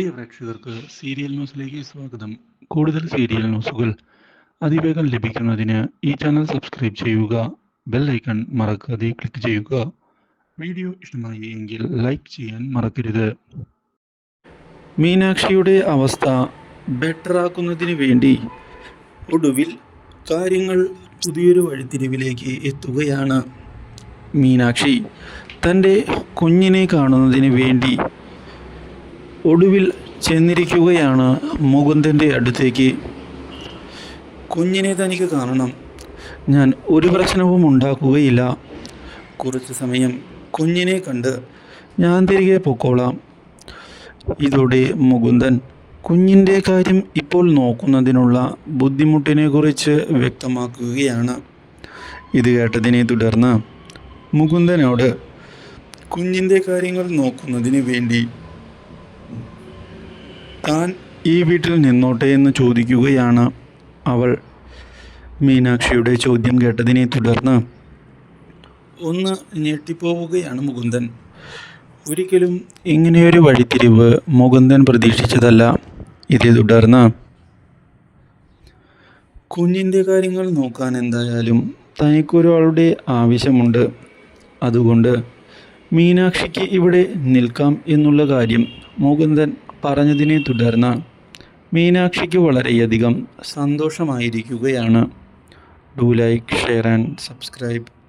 പ്രിയ പ്രേക്ഷകർക്ക് സീരിയൽ ന്യൂസിലേക്ക് സ്വാഗതം. കൂടുതൽ സീരിയൽ ന്യൂസുകൾ അതിവേഗം ലഭിക്കുന്നതിന് ഈ ചാനൽ സബ്സ്ക്രൈബ് ചെയ്യുക ബെൽ ഐക്കൺ മറക്കാതെ ക്ലിക്ക് ചെയ്യുക. വീഡിയോ ഇഷ്ടമായി എങ്കിൽ ലൈക്ക് ചെയ്യാൻ മറക്കരുത്. മീനാക്ഷിയുടെ അവസ്ഥ ബെറ്ററാക്കുന്നതിന് വേണ്ടി ഒടുവിൽ കാര്യങ്ങൾ പുതിയൊരു വഴിത്തിരിവിലേക്ക് എത്തുകയാണ് മീനാക്ഷി. തന്റെ കുഞ്ഞിനെ കാണുന്നതിന് വേണ്ടി ഒടുവിൽ ചെന്നിരിക്കുകയാണ് മുകുന്ദന്റെ അടുത്തേക്ക്. കുഞ്ഞിനെ തനിക്ക് കാണണം. ഞാൻ ഒരു പ്രശ്നവും ഉണ്ടാക്കുകയില്ല. കുറച്ച് സമയം കുഞ്ഞിനെ കണ്ട് ഞാൻ തിരികെ പൊക്കോളാം. ഇതോടെ മുകുന്ദൻ കുഞ്ഞിന്റെ കാര്യം ഇപ്പോൾ നോക്കുന്നതിനുള്ള ബുദ്ധിമുട്ടിനെ കുറിച്ച് വ്യക്തമാക്കുകയാണ്. ഇത് കേട്ടതിനെ തുടർന്ന് മുകുന്ദനോട് കുഞ്ഞിന്റെ കാര്യങ്ങൾ നോക്കുന്നതിന് വേണ്ടി താൻ ഈ വീട്ടിൽ നിന്നോട്ടെ എന്ന് ചോദിക്കുകയാണ് അവൾ മീനാക്ഷിയുടെ ചോദ്യം കേട്ടതിനെ തുടർന്ന് ഒന്ന് ഞെട്ടിപ്പോവുകയാണ് മുകുന്ദൻ. ഒരിക്കലും ഇങ്ങനെയൊരു വഴിത്തിരിവ് മുകുന്ദൻ പ്രതീക്ഷിച്ചതല്ല. ഇതേ തുടർന്ന് കുഞ്ഞിന്റെ കാര്യങ്ങൾ നോക്കാൻ എന്തായാലും തനിക്കൊരാളുടെ ആവശ്യമുണ്ട്. അതുകൊണ്ട് മീനാക്ഷിക്ക് ഇവിടെ നിൽക്കാം എന്നുള്ള കാര്യം മുകുന്ദൻ പറഞ്ഞതിനെ തുടർന്ന് മീനാക്ഷിക്ക് വളരെയധികം സന്തോഷമായിരിക്കുകയാണ്. Do like share and subscribe